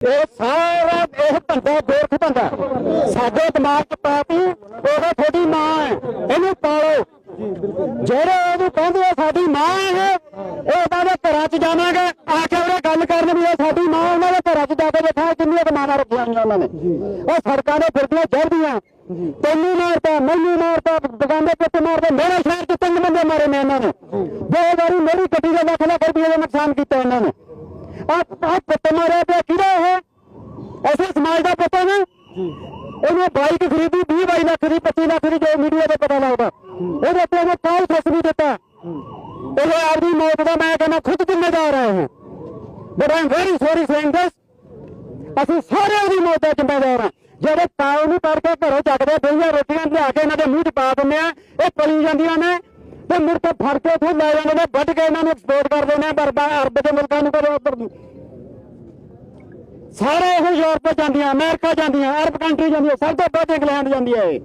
ਇਹ ਸਾਰਾ ਇਹ ਧੰਦਾ ਗੋਰਖ ਧੰਦਾ ਸਾਡੇ ਦਿਮਾਗ 'ਚ ਪਾਤੀ ਉਹ ਤੁਹਾਡੀ ਮਾਂ ਹੈ, ਇਹਨੂੰ ਪਾਲੋ। ਜਿਹੜੇ ਇਹਨੂੰ ਕਹਿੰਦੇ ਆ, ਸਾਡੀ ਮਾਂ ਹੈ ਉਹ ਉਹਨਾਂ ਦੇ ਘਰਾਂ 'ਚ ਜਾਵਾਂਗੇ। ਆ ਕੇ ਉਹਨੇ ਗੱਲ ਕਰਨ ਵੀ ਇਹ ਸਾਡੀ ਮਾਂ ਉਹਨਾਂ ਦੇ ਘਰਾਂ 'ਚ ਜਾ ਕੇ ਦੇਖਾਂ ਕਿੰਨੀਆਂ ਕਮਾਣਾ ਰੱਖੀਆਂ ਹੋਈਆਂ ਉਹਨਾਂ ਨੇ। ਉਹ ਸੜਕਾਂ ਦੇ ਫਿਰਦੀਆਂ ਜਰਦੀਆਂ ਤੈਨੂੰ ਮਾਰਤਾ, ਮੈਨੂੰ ਮਾਰਤਾ, ਦੁਕਾਨੇ ਤੇ ਮਾਰਦਾ? ਮੇਰੇ ਸ਼ਹਿਰ 'ਚ ਤਿੰਨ ਬੰਦੇ ਮਾਰੇ ਨੇ ਇਹਨਾਂ ਨੇ। ਦੋ ਵਾਰੀ ਮੇਰੀ ਗੱਡੀ ਦੇ ਲੱਖ ਲੱਖ ਰੁਪਏ ਦਾ ਨੁਕਸਾਨ ਕੀਤਾ ਇਹਨਾਂ ਨੇ। ਆ ਆ ਪੁੱਤ ਮਾਰਿਆ ਪਿਆ ਕਿਹੜਾ ਇਹ? ਐਸੇ ਸਮਾਜ ਦਾ ਪੁੱਤ ਨਾ ਇਹਨੇ ਬਾਈਕ ਖਰੀਦੀ 20 22 ਲੱਖ ਦੀ 25 ਲੱਖ ਦੀ ਜੋ ਮੀਡੀਆ ਤੇ ਪਤਾ ਲੱਗਦਾ। ਉਹਦੇ ਤੇ ਉਹਨੇ ਕਾਲ ਫਸ ਨਹੀਂ ਦਿੱਤਾ। ਇਹ ਆਪਦੀ ਮੌਤ ਦਾ ਮੈਂ ਕਹਿੰਦਾ ਖੁਦ ਜ਼ਿੰਮੇਦਾਰ ਹੈ ਇਹ but I'm very sorry saying this ਅਸੀਂ ਸਾਰੇ ਉਹਦੀ ਮੌਤ ਦਾ ਜ਼ਿੰਮੇਦਾਰ ਹਾਂ। ਜਿਹੜੇ ਕਾਲ ਨੂੰ ਪੜ ਕੇ ਘਰੋਂ ਚੱਕਦੇ ਬਈਆਂ ਰੋਟੀਆਂ ਲਿਆ ਕੇ ਇਹਨਾਂ ਦੇ ਮੂੰਹ 'ਚ ਪਾ ਦਿੰਦੇ ਆ ਇਹ ਪਲੀ ਜਾਂਦੀਆਂ ਨੇ। ਤੇ ਮੁੜ ਕੇ ਫੜ ਕੇ ਉੱਥੇ ਲੈ ਜਾਂਦੇ ਨੇ, ਵੱਢ ਕੇ ਇਹਨਾਂ ਨੂੰ ਐਕਸਪੋਰਟ ਕਰ ਦਿੰਦੇ ਬਰਬਾ ਅਰਬ ਦੇ ਮੁਲਕਾਂ ਨੂੰ ਕਦੇ ਉੱਧਰ ਸਾਰੇ ਇਹ ਯੂਰਪ ਜਾਂਦੀਆਂ, ਅਮਰੀਕਾ ਜਾਂਦੀਆਂ, ਅਰਬ ਕੰਟਰੀ ਜਾਂਦੀਆਂ, ਸਭ ਤੋਂ ਵੱਧ ਇੰਗਲੈਂਡ ਜਾਂਦੀ ਹੈ ਇਹ।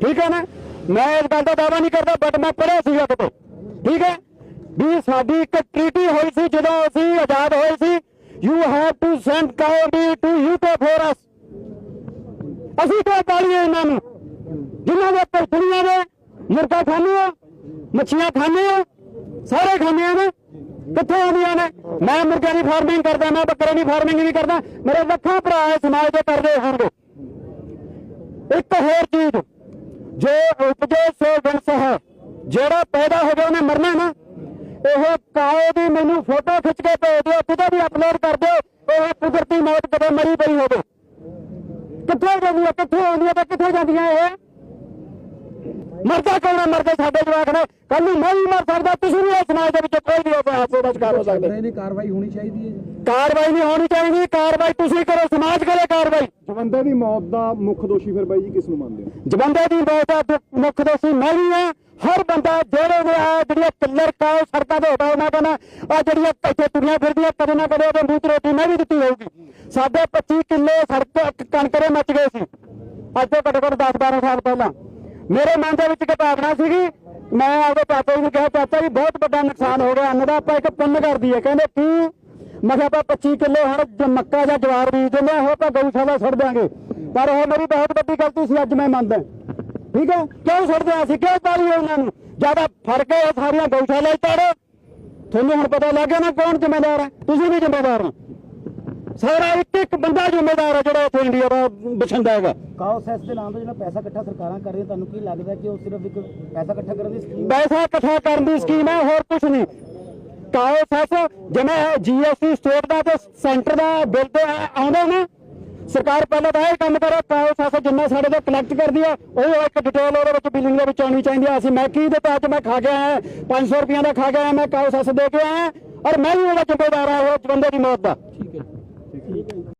ਠੀਕ ਹੈ ਨਾ? ਮੈਂ ਇਸ ਗੱਲ ਦਾ ਦਾਅਵਾ ਨਹੀਂ ਕਰਦਾ ਬਟ ਮੈਂ ਪੜ੍ਹਿਆ ਸੀਗਾ ਕਿਤੇ ਠੀਕ ਹੈ? ਵੀ ਸਾਡੀ ਇੱਕ ਟ੍ਰੀਟੀ ਹੋਈ ਸੀ, ਜਦੋਂ ਅਸੀਂ ਆਜ਼ਾਦ ਹੋਏ ਸੀ ਯੂ ਹੈਵ ਟੂ ਸੈਂਡ ਕਾਉਡੀ ਟੂ ਯੂਕੇ ਫੋਰ ਅਸ ਅਸੀਂ ਕਿਉਂ ਪਾਲੀਏ ਇਹਨਾਂ ਨੂੰ? ਜਿਨ੍ਹਾਂ ਦੇ ਉੱਪਰ ਦੁਨੀਆ ਦੇ ਮੁਰਗਾ ਖਾਂਦੇ ਆ ਮੱਛੀਆਂ ਖਾਂਦੇ ਆ ਸਾਰੇ ਖਾਂਦੇ ਆ ਨਾ। ਕਿੱਥੋਂ ਆਉਂਦੀਆਂ ਨੇ? ਮੈਂ ਮੁਰਗਿਆਂ ਦੀ ਫਾਰਮਿੰਗ ਕਰਦਾ, ਮੈਂ ਬੱਕਰੇ ਦੀ ਫਾਰਮਿੰਗ ਵੀ ਕਰਦਾ, ਮੇਰੇ ਲੱਖਾਂ ਭਰਾ ਸਮਾਜ ਦੇ ਕਰਦੇ ਹੋਣਗੇ। ਇੱਕ ਹੋਰ ਚੀਜ਼, ਜੋ ਉਪਜੇ ਸੋ ਵਿੰਸ ਹੈ, ਜਿਹੜਾ ਪੈਦਾ ਹੋ ਗਿਆ, ਉਹਨੇ ਮਰਨਾ ਨਾ। ਇਹ ਕਾਓ ਦੀ ਮੈਨੂੰ ਫੋਟੋ ਖਿੱਚ ਕੇ ਭੇਜ ਦਿਓ, ਕਿਤੇ ਵੀ ਅਪਲੋਡ ਕਰ ਦਿਓ ਇਹ ਕੁਦਰਤੀ ਮੌਤ ਕਦੇ ਮਰੀ ਪਈ ਹੋਵੇ। ਕਿੱਥੇ ਜਾਂਦੀਆਂ, ਕਿੱਥੇ ਆਉਂਦੀਆਂ ਤੇ ਕਿੱਥੇ ਜਾਂਦੀਆਂ ਇਹ? ਮਰਦਾ ਕੌਣ ਹੈ? ਮਰਦੇ ਸਾਡੇ ਜਵਾਕ ਨੇ। ਕੱਲ ਨੂੰ ਮੈਂ ਵੀ ਮਰ ਸਕਦਾ ਤੁਸੀਂ ਵੀ ਇਸ ਸਮਾਜ ਦੇ ਵਿੱਚ ਕੋਈ ਵੀ ਆਪਣੇ ਹਾਸੇ ਦਾ ਸ਼ਿਕਾਰ ਹੋ ਸਕਦੇ। ਇਹਦੀ ਕਾਰਵਾਈ ਹੋਣੀ ਚਾਹੀਦੀ ਹੈ ਕਾਰਵਾਈ ਨਹੀਂ ਹੋਣੀ ਚਾਹੀਦੀ ਕਾਰਵਾਈ ਤੁਸੀਂ ਕਰੋ ਸਮਾਜ ਕਰੇ ਕਾਰਵਾਈ। ਜਵੰਦੇ ਦੀ ਮੌਤ ਦਾ ਮੁੱਖ ਦੋਸ਼ੀ ਫਿਰ ਬਾਈ ਜੀ ਕਿਸ ਨੂੰ ਮੰਨਦੇ ਹੋ? ਜਵੰਦੇ ਦੀ ਮੌਤ ਦਾ ਮੁੱਖ ਦੋਸ਼ੀ ਮੈਂ ਵੀ ਹਾਂ। ਹਰ ਬੰਦਾ ਜਿਹੜੇ ਨੇ ਆ ਜਿਹੜੀਆਂ ਕਿੱਲਰ ਕਾਓ ਸੜਕਾਂ ਤੇ ਹੋਟਾ ਉਹਨਾਂ ਕਹਿੰਦਾ ਆ ਜਿਹੜੀਆਂ ਇੱਥੇ ਤੁਰੀਆਂ ਫਿਰਦੀਆਂ ਕਦੇ ਨਾ ਕਦੇ ਉਹਦੇ ਮੂੰਹ 'ਚ ਰੋਟੀ ਮੈਂ ਵੀ ਦਿੱਤੀ ਹੋਊਗੀ। ਸਾਡੇ 25 ਕਿੱਲੇ ਸੜਕ ਕਣਕ ਦੇ ਮੱਚ ਗਏ ਸੀ। ਅੱਜ ਤੋਂ ਘੱਟੋ ਘੱਟ 10 12 ਸਾਲ ਪਹਿਲਾਂ। ਮੇਰੇ ਮਨ ਦੇ ਵਿੱਚ ਇੱਕ ਭਾਵਨਾ ਸੀਗੀ, ਮੈਂ ਆਪਦੇ ਪਾਪਾ ਜੀ ਨੂੰ ਕਿਹਾ, ਚਾਚਾ ਜੀ, ਬਹੁਤ ਵੱਡਾ ਨੁਕਸਾਨ ਹੋ ਗਿਆ, ਅੰਨ ਦਾ ਆਪਾਂ ਇੱਕ ਪੁੰਨ ਕਰਦੀ ਹੈ ਕਹਿੰਦੇ, ਕੀ? ਮੈਂ ਕਿਹਾ, ਆਪਾਂ 25 ਕਿੱਲੇ ਹੁਣ ਮੱਕਾ ਜਾਂ ਜਵਾਰ ਬੀਜ ਦਿੰਦੇ ਹਾਂ, ਉਹ ਆਪਾਂ ਗਊਸ਼ਾਲਾ ਛੱਡ ਦਿਆਂਗੇ। ਪਰ ਉਹ ਮੇਰੀ ਬਹੁਤ ਵੱਡੀ ਗਲਤੀ ਸੀ, ਅੱਜ ਮੈਂ ਮੰਨਦਾ। ਠੀਕ ਹੈ? ਕਿਉਂ ਛੱਡਦੇ ਹਾਂ ਅਸੀਂ? ਕਿਉਂ ਪਾਲੀ ਉਹਨਾਂ ਨੂੰ? ਜ਼ਿਆਦਾ ਫ਼ਰਕ ਹੈ, ਉਹ ਸਾਰੀਆਂ ਗਊਸ਼ਾਲਾ ਹੀ ਤਾੜੋ ਤੁਹਾਨੂੰ ਹੁਣ ਪਤਾ ਲੱਗ ਗਿਆ ਨਾ ਕੌਣ ਜ਼ਿੰਮੇਦਾਰ ਹੈ? ਤੁਸੀਂ ਵੀ ਜ਼ਿੰਮੇਦਾਰ ਹੋ। ਸਾਰਾ ਇੱਕ ਇੱਕ ਬੰਦਾ ਜ਼ਿੰਮੇਦਾਰ ਹੈ ਜਿਹੜਾ ਇੱਥੇ ਇੰਡੀਆ ਦਾ ਬਛੰਦਾ ਹੈਗਾ। ਕਾਓ ਸੈਸ ਦੇ ਨਾਮ ਤੋਂ ਜਿਹੜਾ ਪੈਸਾ ਇਕੱਠਾ ਸਰਕਾਰਾਂ ਕਰ ਰਹੀਆਂ ਤੁਹਾਨੂੰ ਕੀ ਲੱਗਦਾ ਕਿ ਉਹ ਸਿਰਫ ਇੱਕ ਪੈਸਾ ਇਕੱਠਾ ਕਰਨ ਦੀ ਸਕੀਮ ਪੈਸਾ ਇਕੱਠਾ ਕਰਨ ਦੀ ਸਕੀਮ ਹੈ ਹੋਰ ਕੁਝ ਨਹੀਂ। ਕਾਓ ਸੈਸ ਜਿਵੇਂ ਜੀਐਸਟੀ ਸਟੇਟ ਦਾ ਤੇ ਸੈਂਟਰ ਦਾ ਬਿੱਲ ਤੇ ਆਉਂਦਾ ਨਾ ਸਰਕਾਰ ਪਹਿਲਾਂ ਤਾਂ ਇਹ ਕੰਮ ਕਰੇ ਕਾਓ ਸੈਸ ਜਿੰਨਾ ਸਾਡੇ ਤੋਂ ਕਲੈਕਟ ਕਰਦੀ ਆ ਉਹ ਇੱਕ ਡਿਟੇਲ ਉਹਦੇ ਵਿੱਚ ਬਿਲਿੰਗ ਦੇ ਵਿੱਚ ਆਉਣੀ ਚਾਹੀਦੀ ਆ। ਅਸੀਂ ਮੈਂ ਕੀ ਦਿੱਤਾ ਅੱਜ ਮੈਂ ਖਾ ਕੇ ਆਇਆ 500 ਰੁਪਈਆ ਦਾ ਖਾ ਕੇ ਆਇਆ ਮੈਂ ਕਾਓ ਸੈਸ ਦੇ ਕੇ ਆਇਆ ਔਰ ਮੈਂ ਵੀ ਉਹਦਾ ਜ਼ਿੰਮੇਦਾਰ ਆ ਉਹ ਬੰਦੇ ਦੀ ਮੌਤ ਦਾ।